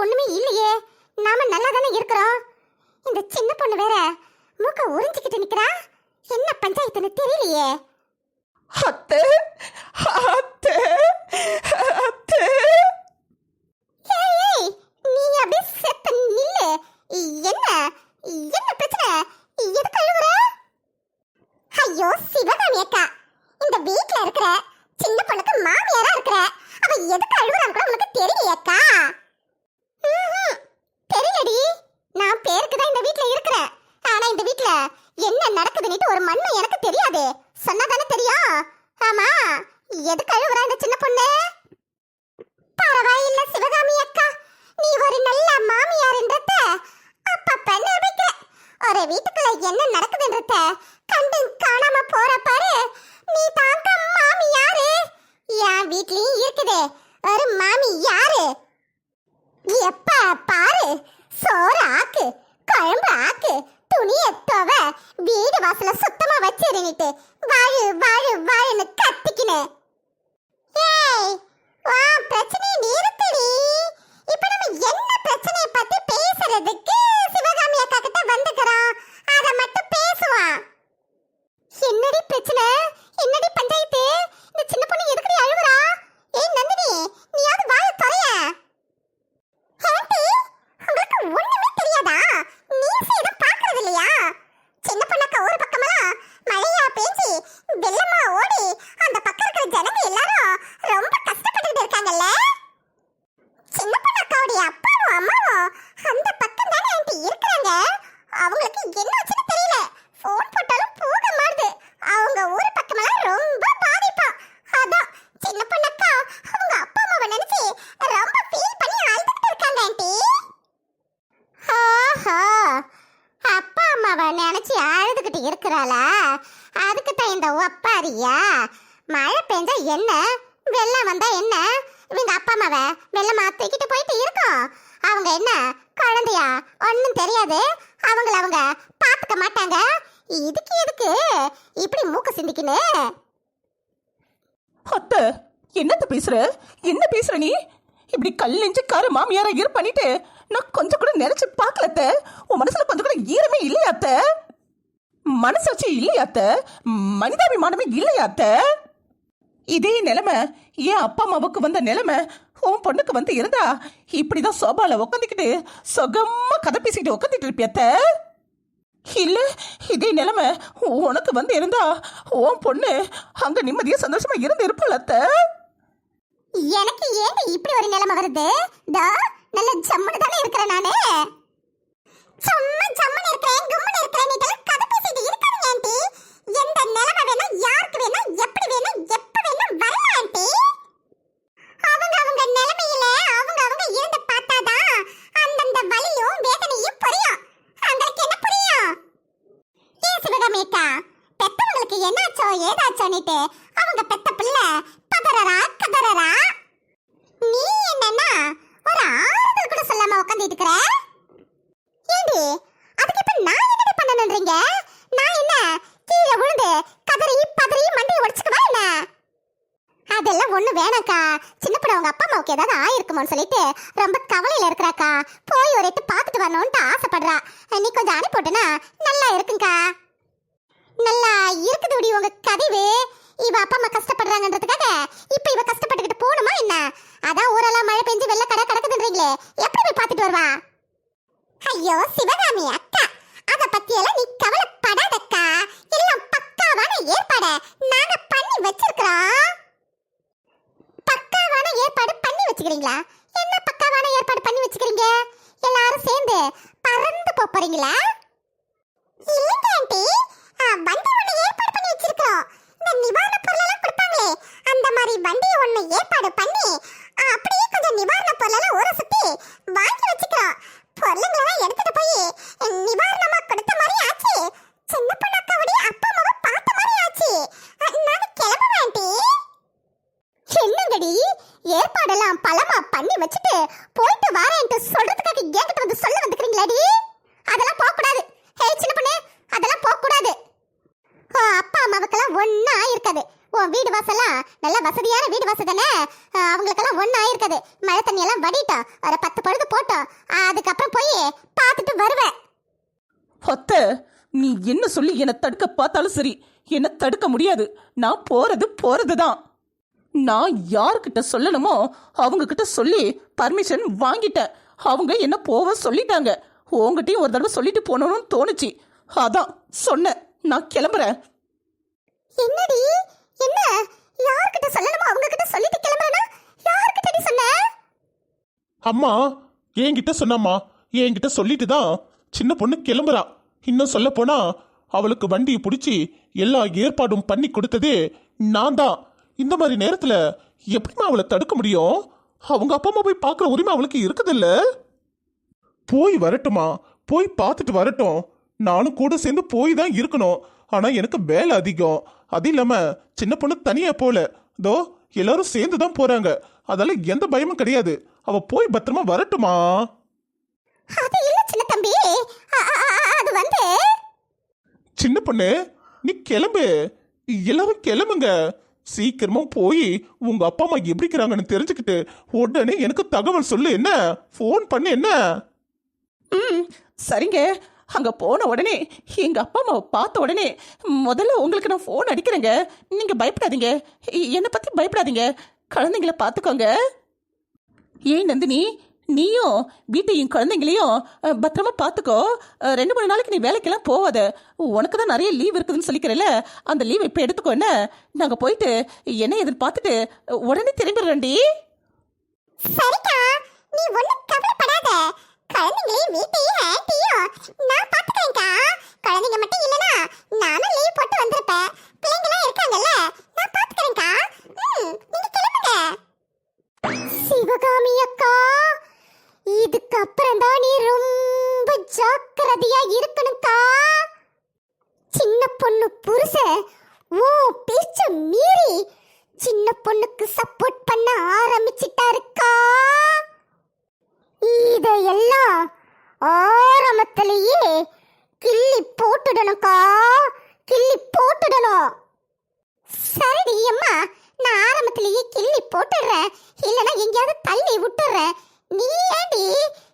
ஒண்ணுமே இல்லையே. நாம நல்லா தானே இருக்கிறோம். இந்த சின்ன பொண்ணு வேற மூக்க உறிஞ்சிக்கிட்டு நிக்கிறா. என்ன பஞ்சாயத்துன்னு தெரியலையே. அத்தை அத்தை அத்தை ஏய், ஏய், நீ அப்படியே செத்த நில்லு என்ன என்ன பிரச்சனை எதுக்கு அழுவுற ஐயோ சிவகாமி அக்கா இந்த வீட்ல இருக்கிற சின்ன பொண்ணுக்கு மாமியாரா இருக்கிற அவ எதுக்கு அழுவுறான்னு கூட உனக்கு தெரியலையாக்கா ம்ஹும். தெரியலடி நான் பேருக்கு தான் இந்த வீட்ல இருக்கிறேன் ஆனா இந்த வீட்ல என்ன ஒரு மண்ணு எனக்கு தெரியாது. சொன்னாதானே தெரியும் ஆமா எதுக்கு அழுவுறா இந்த சின்ன பொண்ணு? பரவாயில்ல சிவகாமி அக்கா. நீ ஒரு நல்ல மாமியார்ன்றத அப்பப்ப நிரூபிக்கிற ஒரு வீட்டுக்குள்ள என்ன நடக்குதுன்றத கண்டு காணாம போற பாரு. நீ தாங்க மாமி யாரு என் வீட்லயும் இருக்குது. ஒரு மாமி யாரு? எப்ப பாரு. சோறு ஆக்கு குழம்பு ஆக்கு துணிய துவ வீடு வாசல சுத்தமா வச்சிருந்துட்டு வாழு வாழு வாழுன்னு கத்திக்கினேன் ஏய் வா பிரச்சனையை நிறுத்தடி. இப்ப நம்ம என்ன பிரச்சனையை பத்தி பேசுறதுக்கு சிவகாமி அக்கா கிட்ட வந்துக்கிறோம் அத மட்டும் பேசுவான் என்னடி பிரச்சனை என்னடி பஞ்சாயத்து இந்த சின்ன பொண்ணு எதுக்குடி அழுவுறா ஏய் நந்தினி நீயாவது வாய தொலைய ஆண்டி உங்களுக்கு ஒண்ணுமே தெரியாதா நியூஸ் எதுவும் பாக்குறது இல்லையா சின்ன பொண்ணக்கா ஒரு பக்கமெல்லாம் மழையா பேஞ்சு வெள்ளமா ஓடி அந்த பக்கம் இருக்கிற ஜனங்க எல்லாரும் ரொம்ப கஷ்டப்பட்டுட்டு இருக்காங்கல்ல சின்ன பொண்ணக்காவுடைய அப்பாவும் அம்மாவும் அந்த பக்கம் தானே ஆண்டி இருக்கிறாங்க அவங்களுக்கு என்ன ஆச்சுன்னு தெரியல ஃபோன் போட்டாலும் போக மாட்டுது அவங்க ஊர் பக்கமெல்லாம் ரொம்ப பாதிப்பா அதான் சின்ன பொண்ணக்கா அவங்க அப்பா அம்மாவை நினைச்சு ரொம்ப ஃபீல் பண்ணி அழுதுகிட்டு இருக்காங்க ஆண்டி ஆஹா அப்பா அம்மாவை நினைச்சு அழுதுகிட்டு இருக்கிறாளா? அதுக்கு தான் இந்த ஒப்பாரியா? மழை பெஞ்சா என்ன? வெள்ளம் வந்தா என்ன? இவங்க அப்பா அம்மாவை வெள்ளமா தூக்கிட்டு போயிட்டு இருக்கோம் அவங்க என்ன? குழந்தையா? ஒன்றும் தெரியாது? அவங்கள அவங்க பார்த்துக்க மாட்டாங்க? இதுக்கு எதுக்கு? இப்படி மூக்க சிந்திக்கின்னு? அத்தை என்னத்த பேசுற? என்ன பேசுற நீ? இப்படி கல் நெஞ்சுக்கார மாமியாரா இரு பண்ணிட்டு நான் கொஞ்சம் கூட நினைச்சு பார்க்கலத்த. உன் மனசுல கொஞ்சம் கூட ஈரமே இல்லையாத்த மனசாட்சி இல்லையாத்த மனிதாபிமானமே இல்லையாத்த இதே நிலைமை என் அப்பா அம்மாவுக்கு வந்த நிலைமை உன் பொண்ணுக்கு வந்து இருந்தா இப்படிதான் சோபால உட்காந்துக்கிட்டு சொகமா கதை பேசிக்கிட்டு உட்காந்துட்டு இருப்பியத்த இல்ல இதே நிலைமை உனக்கு வந்து இருந்தா உன் பொண்ணு அங்க நிம்மதியா சந்தோஷமா இருந்து இருப்பாளத்த அத்தை? எனக்கு ஏன் இப்படி ஒரு நிலைமை வருது? நல்ல ஜம்முன்னு தானே இருக்கிறேன் நானே. என்னாச்சோ ஏதாச்சோன்னுட்டு அவங்க பெத்த பிள்ளை பதறரா கதறரா நீ என்னன்னா ஒரு ஆறுதல் கூட சொல்லாம உட்காந்துட்டு இருக்கிற? ஏண்டி அதுக்கு இப்ப நான் என்னடி பண்ணணும்ன்றீங்க நான் என்ன கீழே விழுந்து கதறி பதறி மண்டையை உடைச்சுக்கவா என்ன? அதெல்லாம் ஒண்ணு வேணாக்கா. சின்ன பிள்ளை உங்க அப்பா அம்மாவுக்கு ஏதாவது ஆயிருக்குமோன்னு சொல்லிட்டு ரொம்ப கவலையில இருக்கிறாக்கா. போய் ஒரு எட்டு பார்த்துட்டு வரணும்ட்டு ஆசைப்படுறா. நீ கொஞ்சம் அனுப்பிவிட்டுனா நல்லா இருக்குங்கக்கா நல்லா இருக்குதுடி உங்க கதைவு. இவ அப்பா அம்மா கஷ்டப்படுறாங்கன்றதுக்காக இப்ப இவ கஷ்டப்பட்டுக்கிட்டு போகணுமா என்ன? அதான் ஊரெல்லாம் மழை பெஞ்சு வெள்ள கடை கிடக்குதுன்றீங்களே. எப்படி போய் பார்த்துட்டு வருவா? ஐயோ சிவகாமி அக்கா. அத பத்தி எல்லாம் நீ கவலைப்படாதக்கா. எல்லாம் பக்காவான ஏற்பாடு நாங்க பண்ணி வச்சிருக்கிறோம். பக்காவான ஏற்பாடு பண்ணி வச்சுக்கிறீங்களா? என்ன பக்காவான ஏற்பாடு பண்ணி வச்சுக்கிறீங்க? எல்லாரும் சேர்ந்து பறந்து போறீங்களா இல்லைங்க ஆண்டி ஆ, வண்டி ஒண்ணு ஏற்பாடு பண்ணி வச்சிருக்கோம் இந்த நிவாரண பொருள் எல்லாம் கொடுப்பாங்களே அந்த மாதிரி வண்டியை ஒண்ணு ஏற்பாடு பண்ணி அப்படியே கொஞ்சம் நிவாரண பொருளெல்லாம் ஊற ஊரை சுத்தி வாங்கி வச்சுக்கிறோம் பொருளுங்களெல்லாம் எடுத்துட்டு போய் நிவாரணமா கொடுத்த மாதிரி ஆச்சு சின்ன பொண்ணாக்காவுடைய அப்பா அம்மாவை பார்த்த மாதிரி ஆச்சு ஆ, நாங்க கிளம்புவேன் ஆண்டி என்னங்கடி ஏற்பாடெல்லாம் பலமா பண்ணி வச்சுட்டு போயிட்டு வாரேன்ட்டு சொல்றதுக்காக என்கிட்ட வந்து சொல்ல வந்துக்கிறீங்களாடி அதெல்லாம் போக கூடாது ஹே சின்ன பொண்ணு அதெல்லாம் போக கூடாது அப்பா அம்மாவுக்கெல்லாம் ஒண்ணா இருக்காது உன் வீடு வாசலாம் நல்ல வசதியான வீடு வாசல் தானே அவங்களுக்கெல்லாம் ஒன்றும் ஆயிருக்காது மழை தண்ணி எல்லாம் வடிட்டோம். ஒரு பத்து பொழுது போட்டோம். அதுக்கப்புறம் போய் பார்த்துட்டு வருவேன். அத்தை நீ என்ன சொல்லி என்னை தடுக்க பார்த்தாலும் சரி என்னை தடுக்க முடியாது. நான் போறது போறது தான் நான் யார்கிட்ட சொல்லணுமோ அவங்க கிட்ட சொல்லி பர்மிஷன் வாங்கிட்டேன். அவங்க என்ன போக சொல்லிட்டாங்க. உங்ககிட்டயும் ஒரு தடவை சொல்லிட்டு போகணும்னு தோணுச்சு. அதான் சொன்னேன். நான் கிளம்புறேன். என்னடி? என்ன? யார்கிட்ட சொல்லணுமோ அவங்க கிட்ட சொல்லிட்டு கிளம்புறேன்னா? யார்கிட்ட நீ சொன்ன? அம்மா என்கிட்ட சொன்னம்மா. என்கிட்ட சொல்லிட்டு தான் சின்ன பொண்ணு கிளம்புறா. இன்னும் சொல்ல போனா அவளுக்கு வண்டியை பிடிச்சி எல்லா ஏற்பாடும் பண்ணி கொடுத்ததே நான் தான். இந்த மாதிரி நேரத்தில் எப்படிம்மா அவளை தடுக்க முடியும்? அவங்க அப்பா அம்மா போய் பார்க்குற உரிமை அவளுக்கு இருக்குதில்ல? போய் வரட்டுமா போய் பார்த்துட்டு வரட்டும். நானும் கூட சேர்ந்து போய் தான் இருக்கணும். ஆனா எனக்கு வேலை அதிகம். அது இல்லாம சின்ன பொண்ணு தனியா போல. தோ எல்லாரும் சேர்ந்து தான் போறாங்க. அதால எந்த பயமும் கிடையாது. அவ போய் பத்திரமா வரட்டுமா? அது இல்ல சின்ன தம்பி. அது வந்து? சின்ன பொண்ணு நீ கிளம்பு. எல்லாரும் கிளம்புங்க. சீக்கிரமா போய் உங்க அப்பா அம்மா எப்படி இருக்கிறாங்கன்னு தெரிஞ்சுக்கிட்டு உடனே எனக்கு தகவல் சொல்லு. என்ன? ஃபோன் பண்ணு என்ன? ம். சரிங்க. அங்கே போன உடனே எங்கள் அப்பா அம்மாவை பார்த்த உடனே முதல்ல உங்களுக்கு நான் ஃபோன் அடிக்கிறேங்க. நீங்கள் பயப்படாதீங்க. என்னை பற்றி பயப்படாதீங்க. குழந்தைங்கள பார்த்துக்கோங்க. ஏன் நந்தினி நீயும் வீட்டையும் குழந்தைங்களையும் பத்திரமா பார்த்துக்கோ. ரெண்டு மூணு நாளைக்கு நீ வேலைக்கெல்லாம் போவாத உனக்கு தான் நிறைய லீவ் இருக்குதுன்னு சொல்லிக்கிறேல்ல. அந்த லீவ் இப்போ எடுத்துக்கோ என்ன? நாங்கள் போயிட்டு என்ன எதுன்னு பார்த்துட்டு உடனே திரும்பிடுறேன்டி. சரிக்கா. நீ ஒன்றும் கவலைப்படாத. குழந்தைங்களையும் வீட்டையும் ஆன்ட்டியும் நான் பாத்துக்கிறேன்க்கா குழந்தைங்க மட்டும் இல்லனா நானும் லீவ் போட்டு வந்திருப்பேன். பிள்ளைங்களாம் இருக்காங்கல்ல நான் பாத்துக்கிறேன்க்கா ம் நீங்க கிளம்புங்க. சிவகாமி அக்கா இதுக்கப்புறம் தான் நீ ரொம்ப ஜாக்கிரதையா இருக்கணும்க்கா. சின்ன பொண்ணு புருஷன் ஓ பேச்ச மீறி சின்ன பொண்ணுக்கு சப்போர்ட் பண்ண ஆரம்பிச்சிட்டாரு. இதையெல்லாம் ஆரம்பத்திலேயே கிள்ளி போட்டுடணும்க்கா. கிள்ளி போட்டுடணும். சரிடி அம்மா நான் ஆரம்பத்திலேயே கிள்ளி போட்டுடுறேன். இல்லைன்னா எங்கேயாவது தள்ளி விட்டுடுறேன். நீ ஏண்டி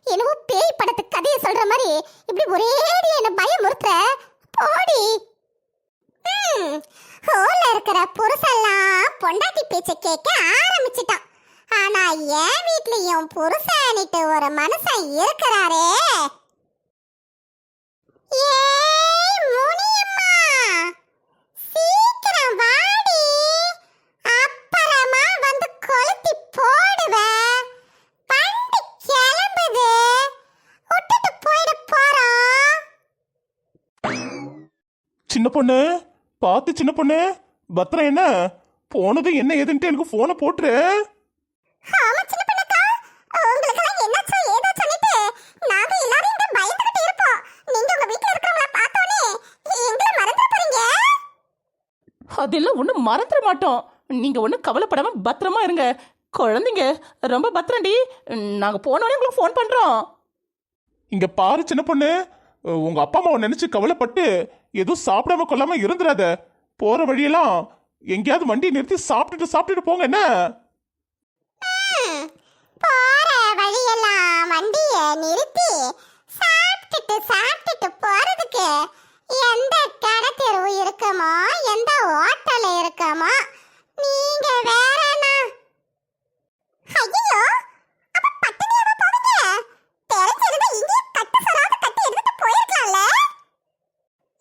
என்னவோ பேய் படத்து கதையை சொல்ற மாதிரி இப்படி ஒரேடி என்ன பயமுறுத்துற? போடி. ஹோல்ல இருக்கிற புருஷெல்லாம் பொண்டாட்டி பேச்சை கேட்க ஆரம்பிச்சிட்டான். ஆனா என் வீட்லயும் புருஷனிட்டு ஒரு மனுஷன் இருக்கிறாரே. வந்து சின்ன பொண்ணு பார்த்து சின்ன பொண்ணு. பத்திரம் என்ன? போனது என்ன ஏதுன்ட்டு எனக்கு ஃபோனை போட்டுரு ஆமா சின்ன பண்ணக்கா உங்களுக்கெல்லாம் என்னாச்சோ ஏதோ சொல்லிட்டு நாங்க எல்லாரும் இங்க பயந்துகிட்டு இருப்போம் நீங்க உங்க வீட்ல இருக்கிறவங்கள பார்த்தோனே எங்களை மறந்துட போறீங்க அதெல்லாம் ஒன்றும் மறந்துட மாட்டோம். நீங்கள் ஒன்றும் கவலைப்படாம பத்திரமா இருங்க. குழந்தைங்க ரொம்ப பத்திரண்டி நாங்கள் போனோடனே உங்களுக்கு ஃபோன் பண்ணுறோம் இங்க பாரு சின்ன பொண்ணு. உங்க அப்பா அம்மாவை நினைச்சு கவலைப்பட்டு எதுவும் சாப்பிடாம கொள்ளாம இருந்துடாத போற வழியெல்லாம் எங்கேயாவது வண்டி நிறுத்தி சாப்பிட்டுட்டு சாப்பிட்டுட்டு போங்க என்ன? போற வழியெல்லாம் வண்டிய நிறுத்தி சாப்பிட்டுட்டு சாப்பிட்டுட்டு போறதுக்கு எந்த கடை தெருவு இருக்குமா? எந்த ஹோட்டல் இருக்குமோ? நீங்க வேறனா ஐயோ அப்ப பட்டினியாவா போவீங்க தெரிஞ்சிருந்தா இங்கே கட்டு சொல்லாத கட்டு எடுத்துட்டு போயிருக்கலாம்ல?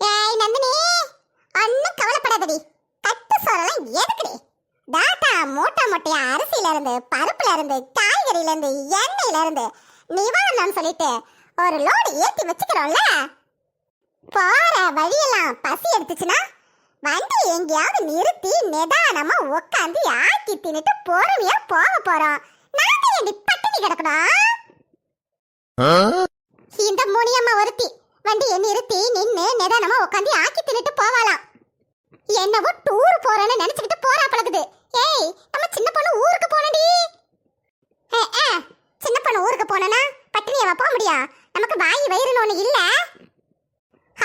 ஏய் நந்தினி! ஒன்னும் கவலைப்படாதடி. கட்டு சோறெல்லாம் எதுக்குடி? டாட்டா மூட்டை மூட்டையா அரிசியில இருந்து பருப்புல இருந்து காய்கறியில இருந்து எண்ணெயில இருந்து நிவாரணம் சொல்லிட்டு ஒரு லோடு ஏத்தி வச்சுக்கிறோம்ல? போற வழியெல்லாம் பசி எடுத்துச்சுன்னா வண்டி எங்கேயாவது நிறுத்தி நிதானமா உட்காந்து ஆக்கி தின்னுட்டு பொறுமையா போக போறோம். நாங்க ஏண்டி பட்டினி கிடக்கணும் இந்த முனியம்மா ஒருத்தி வண்டியை நிறுத்தி நின்னு நிதானமா உட்காந்து ஆக்கி தின்னுட்டு போவாளாம். என்னவோ டூர் போறேன்னு நினைச்சுக்கிட்டு போறா பழகுது. ஏய் நம்ம சின்ன பொண்ணு ஊருக்கு போனடி சின்ன பொண்ணு ஊருக்கு போனா பட்டினியாவா போக முடியும் நமக்கு வாய் வயிறுன்னு ஒண்ணு இல்ல.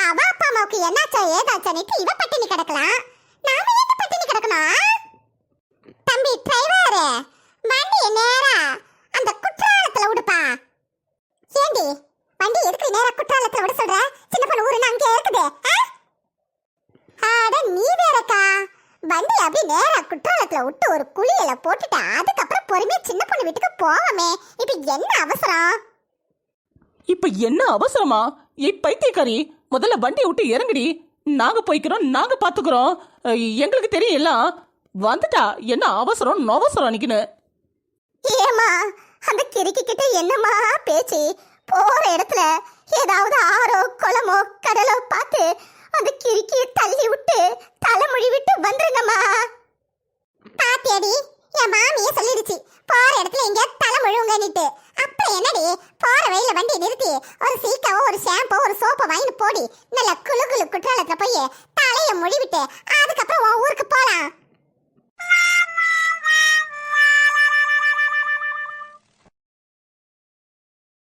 அவ அப்பா அம்மாவுக்கு என்னாச்சா ஏதாச்சோன்னுட்டு இவ பட்டினி கிடக்கலாம். நாம ஏன் பட்டினி கிடக்கணும்? தம்பி டிரைவர் வண்டியை நேரா. அந்த குற்றாலத்துல விடுப்பா ஏண்டி வண்டி எதுக்கு நேரா குற்றாலத்துல விட சொல்ற? சின்ன பொண்ணு ஊருன்னு அங்கே இருக்குது ஆ? அட நீ வேறக்கா. வண்டி அப்படியே நேரா குற்றாலத்துல விட்டு ஒரு குளியல போட்டுட்டு அதுக்கப்புறம் பொறுமையா சின்ன பொண்ணு வீட்டுக்கு போவோமே. இப்ப என்ன அவசரம்? இப்ப என்ன அவசரமா? ஏய் பைத்தியக்காரி முதல்ல வண்டியை விட்டு இறங்குடி. நாங்க போய்க்கிறோம் நாங்க பாத்துக்கிறோம். எங்களுக்கு தெரியல வந்துட்டா என்ன அவசரம் நவசரம் அன்னைக்குன்னு ஏமா அந்த கிறுக்கி கிட்ட என்னம்மா பேச்சு? போற இடத்துல ஏதாவது ஆறோ குளமோ கடலோ பார்த்து அந்த கிறுக்கியை தள்ளி விட்டு தலைமொழி விட்டு வந்துருங்கம்மா. பாத்தியடி என் மாமியே சொல்லிடுச்சு. போற இடத்துல எங்க தலை தலைமொழிவுங்கன்னுட்டு அப்புறம் என்னடி? போற வழியில வண்டி நிறுத்தி ஒரு சீக்காவோ ஒரு ஷாம்போ ஒரு சோப்பை வாங்கி போடி. நல்ல குழு குழு குற்றாலத்துல போய் தலையை மொழிவிட்டு அதுக்கப்புறம் உன் ஊருக்கு போலாம்.